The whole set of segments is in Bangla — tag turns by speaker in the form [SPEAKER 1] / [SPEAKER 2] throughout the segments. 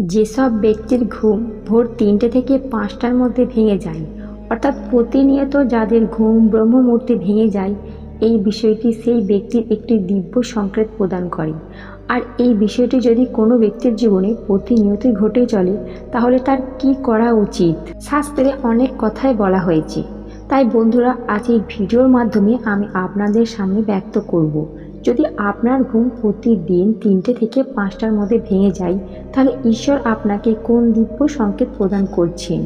[SPEAKER 1] যেসব ব্যক্তির ঘুম ভোর তিনটে থেকে পাঁচটার মধ্যে ভেঙে যায়, অর্থাৎ প্রতিনিয়ত যাদের ঘুম ব্রহ্মমূর্তি ভেঙে যায়, এই বিষয়টি সেই ব্যক্তির একটি দিব্য সংকেত প্রদান করে। আর এই বিষয়টি যদি কোনো ব্যক্তির জীবনে প্রতিনিয়তই ঘটে চলে, তাহলে তার কি করা উচিত? শাস্ত্রে অনেক কথাই বলা হয়েছে। তাই বন্ধুরা, আজ এই ভিডিওর মাধ্যমে আমি আপনাদের সামনে ব্যক্ত করব। যদি আপনার ঘুম প্রতিদিন তিনটে থেকে পাঁচটার মধ্যে ভেঙে যায়, তাহলে ঈশ্বর আপনাকে কোন দিব্য সংকেত প্রদান করছেন?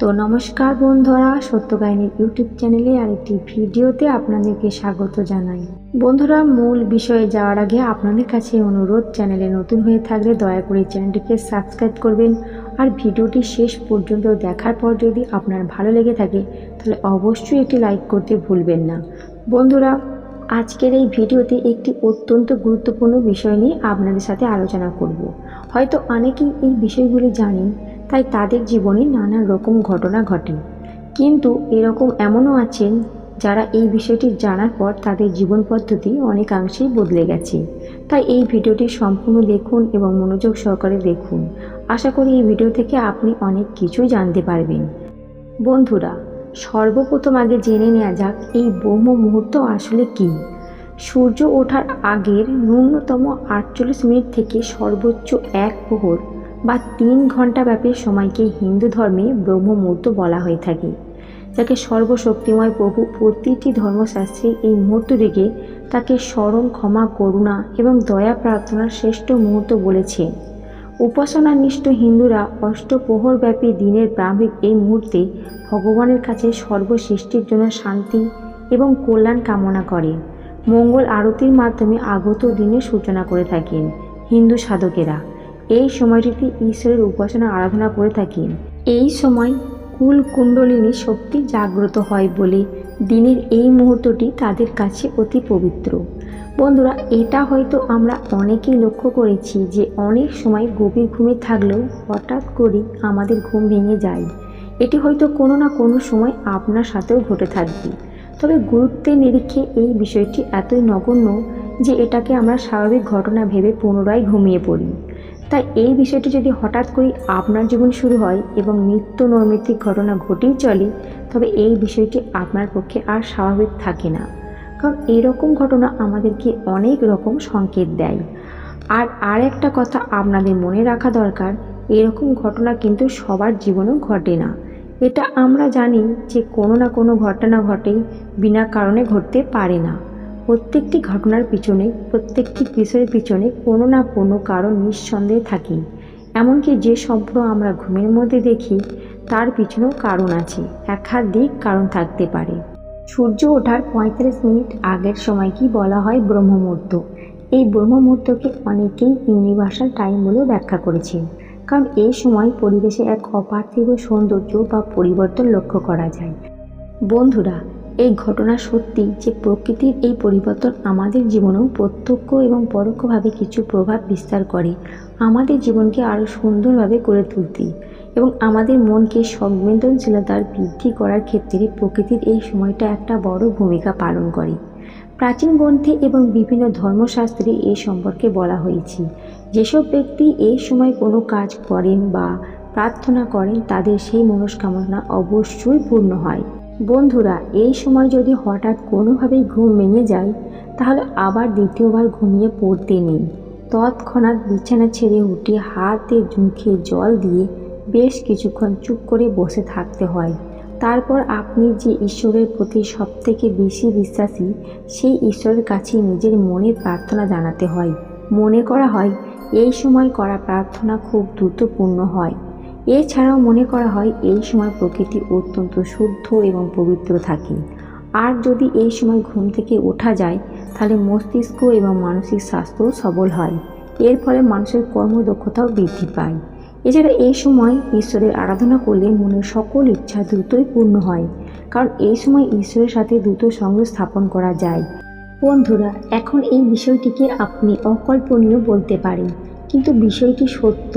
[SPEAKER 1] তো নমস্কার বন্ধুরা সত্যকাহিনীর ইউটিউব চ্যানেলে আরেকটি ভিডিওতে আপনাদেরকে স্বাগত জানাই। বন্ধুরা, মূল বিষয়ে যাওয়ার আগে আপনাদের কাছে অনুরোধ, চ্যানেলে নতুন হয়ে থাকলে দয়া করে চ্যানেলটিকে সাবস্ক্রাইব করবেন আর ভিডিওটি শেষ পর্যন্ত দেখার পর যদি আপনার ভালো লেগে থাকে, তাহলে অবশ্যই একটি লাইক করতে ভুলবেন না। বন্ধুরা আজকের এই ভিডিওতে একটি অত্যন্ত গুরুত্বপূর্ণ বিষয় নিয়ে আপনাদের সাথে আলোচনা করব। হয়তো অনেকেই এই বিষয়গুলি জানেন, তাই তাদের জীবনে নানা রকম ঘটনা ঘটে। কিন্তু এরকম এমনও আছেন যারা এই বিষয়টি জানার পর তাদের জীবন পদ্ধতি অনেকাংশেই বদলে গেছে। তাই এই ভিডিওটি সম্পূর্ণ দেখুন এবং মনোযোগ সহকারে দেখুন। আশা করি এই ভিডিও থেকে আপনি অনেক কিছুই জানতে পারবেন। বন্ধুরা সর্বপ্রথম আগে জেনে নেওয়া যাক, এই ব্রহ্ম মুহূর্ত আসলে কি? সূর্য ওঠার আগের ন্যূনতম আটচল্লিশ মিনিট থেকে সর্বোচ্চ এক প্রহর বা তিন ঘণ্টা ব্যাপী সময়কে হিন্দু ধর্মে ব্রহ্ম মুহূর্ত বলা হয়ে থাকে, যাকে সর্বশক্তিময় প্রভু প্রতিটি ধর্মশাস্ত্রে এই মুহূর্তটিকে তাকে স্মরণ, ক্ষমা, করুণা এবং দয়া প্রার্থনার শ্রেষ্ঠ মুহূর্ত বলেছেন উপাসনানিষ্ঠ হিন্দুরা অষ্টপ্রহরব্যাপী দিনের প্রারম্ভিক এই মুহূর্তে ভগবানের কাছে সর্বসৃষ্টির জন্য শান্তি এবং কল্যাণ কামনা করে। মঙ্গল আরতির মাধ্যমে আগত দিনের সূচনা করে থাকেন হিন্দু সাধকেরা। এই সময়টিতে ঈশ্বরের উপাসনা আরাধনা করে থাকেন। এই সময় কুল কুণ্ডলিনী শক্তি জাগ্রত হয় বলে দিনের এই মুহূর্তটি তাদের কাছে অতি পবিত্র। বন্ধুরা, এটা হয়তো আমরা অনেকেই লক্ষ্য করেছি যে অনেক সময় গভীর ঘুমে থাকলেও হঠাৎ করে আমাদের ঘুম ভেঙে যায়। এটি হয়তো কোনো না কোনো সময় আপনার সাথেও ঘটে থাকবে। তবে গুরুত্বের নিরীক্ষে এই বিষয়টি এতই নগণ্য যে এটাকে আমরা স্বাভাবিক ঘটনা ভেবে পুনরায় ঘুমিয়ে পড়ি। তাই এই বিষয়টি যদি হঠাৎ করে আপনার জীবন শুরু হয় এবং নিত্য নৈমিত্তিক ঘটনা ঘটেই চলে তবে এই বিষয়টি আপনার পক্ষে আর স্বাভাবিক থাকে না। কারণ এইরকম ঘটনা আমাদেরকে অনেক রকম সংকেত দেয়। আর আর একটা কথা আপনাদের মনে রাখা দরকার এরকম ঘটনা কিন্তু সবার জীবনেও ঘটে না। এটা আমরা জানি যে কোনো না কোনো ঘটনা ঘটে বিনা কারণে ঘটতে পারে না। প্রত্যেকটি ঘটনার পিছনে, প্রত্যেকটি বিষয়ের পিছনে কোনো না কোনো কারণ নিঃসন্দেহে থাকে এমনকি যে স্বপ্ন আমরা ঘুমের মধ্যে দেখি তার পিছনেও কারণ আছে, একাধিক কারণ থাকতে পারে। সূর্য ওঠার পঁয়তাল্লিশ মিনিট আগের সময়কেই বলা হয় ব্রহ্মমুহূর্ত এই ব্রহ্মমুহূর্তকে অনেকেই ইউনিভার্সাল টাইম বলেও ব্যাখ্যা করেছেন কারণ এই সময় পরিবেশে এক অপার্থিব সৌন্দর্য বা পরিবর্তন লক্ষ্য করা যায়। বন্ধুরা, এই ঘটনা সত্যি যে প্রকৃতির এই পরিবর্তন আমাদের জীবনেও প্রত্যক্ষ এবং পরোক্ষভাবে কিছু প্রভাব বিস্তার করে, আমাদের জীবনকে আরও সুন্দরভাবে করে তুলতে। এবং আমাদের মনকে সংবেদনশীলতার বৃদ্ধি করার ক্ষেত্রে প্রকৃতির এই সময়টা একটা বড় ভূমিকা পালন করে। প্রাচীন গ্রন্থে এবং বিভিন্ন ধর্মশাস্ত্রে এ সম্পর্কে বলা হয়েছে, যেসব ব্যক্তি এই সময় কোনো কাজ করেন বা প্রার্থনা করেন, তাদের সেই মনস্কামনা অবশ্যই পূর্ণ হয়। বন্ধুরা এই সময় যদি হঠাৎ কোনোভাবেই ঘুম ভেঙে যায়, তাহলে আবার দ্বিতীয়বার ঘুমিয়ে পড়তে নেই। তৎক্ষণাৎ বিছানা ছেড়ে উঠে হাতে মুখে জল দিয়ে বেশ কিছুক্ষণ চুপ করে বসে থাকতে হয়। তারপর আপনি যে ঈশ্বরের প্রতি সবথেকে বেশি বিশ্বাসী, সেই ঈশ্বরের কাছে নিজের মনের প্রার্থনা জানাতে হয়। মনে করা হয়, এই সময় করা প্রার্থনা খুব দ্রুতপূর্ণ হয়। এছাড়াও মনে করা হয়, এই সময় প্রকৃতি অত্যন্ত শুদ্ধ এবং পবিত্র থাকে। আর যদি এই সময় ঘুম থেকে ওঠা যায়, তাহলে মস্তিষ্ক এবং মানসিক স্বাস্থ্য সবল হয়। এর ফলে মানুষের কর্মদক্ষতাও বৃদ্ধি পায়। এছাড়া এই সময় ঈশ্বরের আরাধনা করলে মনের সকল ইচ্ছা দ্রুতই পূর্ণ হয়, কারণ এই সময় ঈশ্বরের সাথে দ্রুত সঙ্গ স্থাপন করা যায়। বন্ধুরা, এখন এই বিষয়টিকে আপনি অকল্পনীয় বলতে পারেন, কিন্তু বিষয়টি সত্য।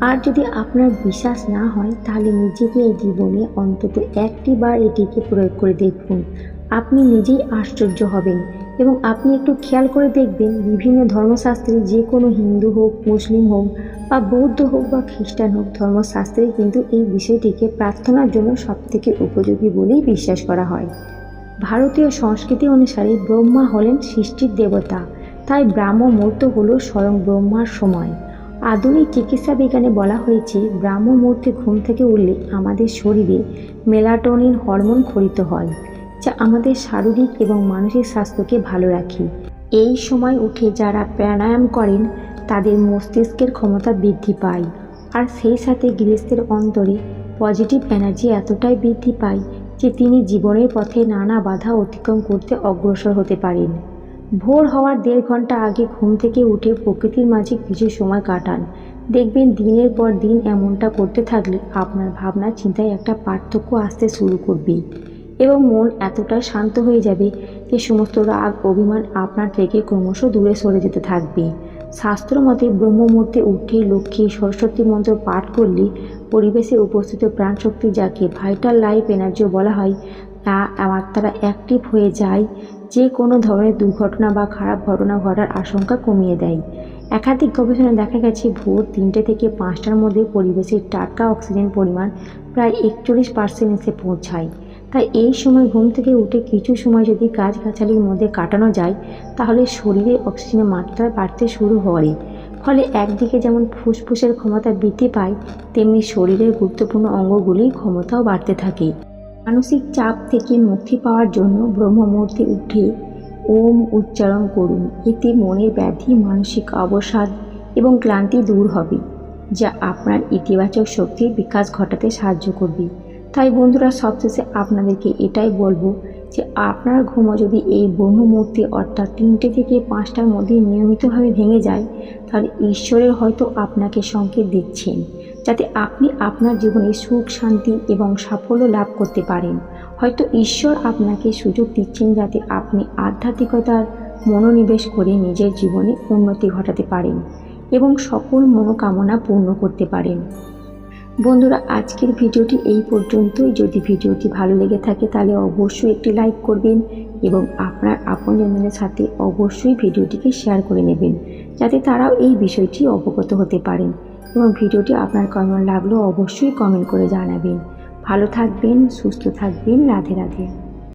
[SPEAKER 1] আর যদি আপনার বিশ্বাস না হয়, তাহলে নিজেকে এই জীবনে অন্তত একটি বার এটিকে প্রয়োগ করে দেখুন। আপনি নিজেই আশ্চর্য হবেন এবং আপনি একটু খেয়াল করে দেখবেন, বিভিন্ন ধর্মশাস্ত্রে যে কোনো হিন্দু হোক, মুসলিম হোক বা বৌদ্ধ হোক বা খ্রিস্টান হোক, ধর্মশাস্ত্রে কিন্তু এই বিষয়টিকে প্রার্থনার জন্য সবথেকে উপযোগী বলেই বিশ্বাস করা হয়। ভারতীয় সংস্কৃতি অনুসারে ব্রহ্মা হলেন সৃষ্টির দেবতা, তাই ব্রাহ্ম মুহূর্ত হল স্বয়ং ব্রহ্মার সময়। আধুনিক চিকিৎসা বিজ্ঞানে বলা হয়েছে ব্রাহ্ম মুহূর্তে ঘুম থেকে উঠলে আমাদের শরীরে মেলাটোনিন হরমোন খরিত হয়, যা আমাদের শারীরিক এবং মানসিক স্বাস্থ্যকে ভালো রাখে। এই সময় উঠে যারা প্রাণায়াম করেন তাদের মস্তিষ্কের ক্ষমতা বৃদ্ধি পায়। আর সেই সাথে গৃহস্থের অন্তরে পজিটিভ এনার্জি এতটাই বৃদ্ধি পায় যে তিনি জীবনের পথে নানা বাধা অতিক্রম করতে অগ্রসর হতে পারেন। ভোর হওয়ার দেড় ঘণ্টা আগে ঘুম থেকে উঠে প্রকৃতির মাঝে কিছু সময় কাটান। দেখবেন দিনের পর দিন এমনটা করতে থাকলে আপনার ভাবনা চিন্তায় একটা পার্থক্য আসতে শুরু করবে এবং মন এতটাই শান্ত হয়ে যাবে যে সমস্ত রাগ, অভিমান আপনার থেকে ক্রমশ দূরে সরে যেতে থাকবে। শাস্ত্র মতে ব্রহ্মমূর্তে উঠে লক্ষ্মী সরস্বতী মন্ত্র পাঠ করলে পরিবেশে উপস্থিত প্রাণশক্তি যাকে ভাইটাল লাইফ এনার্জিও বলা হয়, তা আমার তারা অ্যাক্টিভ হয়ে যায়। যে কোনো ধরনের দুর্ঘটনা বা খারাপ ঘটনা ঘটার আশঙ্কা কমিয়ে দেয়। একাধিক গবেষণায় দেখা গেছে, ভোর তিনটে থেকে পাঁচটার মধ্যে পরিবেশের টাটকা অক্সিজেন পরিমাণ প্রায় একচল্লিশ পার্সেন্ট এসে পৌঁছায়। তাই এই সময় ঘুম থেকে উঠে কিছু সময় যদি গাছগাছালির মধ্যে কাটানো যায়, তাহলে শরীরে অক্সিজেনের মাত্রা বাড়তে শুরু হয়। ফলে একদিকে যেমন ফুসফুসের ক্ষমতা বৃদ্ধি পায়, তেমনি শরীরের গুরুত্বপূর্ণ অঙ্গগুলির ক্ষমতাও বাড়তে থাকে। মানসিক চাপ থেকে মুক্তি পাওয়ার জন্য ব্রহ্মমূর্তি উঠে ওম উচ্চারণ করুন। এতে মনের ব্যাধি, মানসিক অবসাদ এবং ক্লান্তি দূর হবে, যা আপনার ইতিবাচক শক্তির বিকাশ ঘটাতে সাহায্য করবে। তাই বন্ধুরা, সবশেষে আপনাদেরকে এটাই বলব যে আপনার ঘুমও যদি এই ব্রহ্মমূর্তি অর্থাৎ তিনটে থেকে পাঁচটার মধ্যে নিয়মিতভাবে ভেঙে যায়, তাহলে ঈশ্বরের হয়তো আপনাকে সংকেত দিচ্ছেন, যাতে আপনি আপনার জীবনে সুখ, শান্তি এবং সাফল্য লাভ করতে পারেন। হয়তো ঈশ্বর আপনাকে সুযোগ দিচ্ছেন যাতে আপনি আধ্যাত্মিকতার মনোনিবেশ করে নিজের জীবনে উন্নতি ঘটাতে পারেন এবং সকল মনোকামনা পূর্ণ করতে পারেন। বন্ধুরা, আজকের ভিডিওটি এই পর্যন্তই। যদি ভিডিওটি ভালো লেগে থাকে, তাহলে অবশ্যই একটি লাইক করবেন এবং আপনার আপনজনদের সাথে অবশ্যই ভিডিওটিকে শেয়ার করে নেবেন, যাতে তারাও এই বিষয়টি অবগত হতে পারেন। এবং ভিডিওটি আপনার কেমন লাগল অবশ্যই কমেন্ট করে জানাবেন। ভালো থাকবেন, সুস্থ থাকবেন। রাধে রাধে।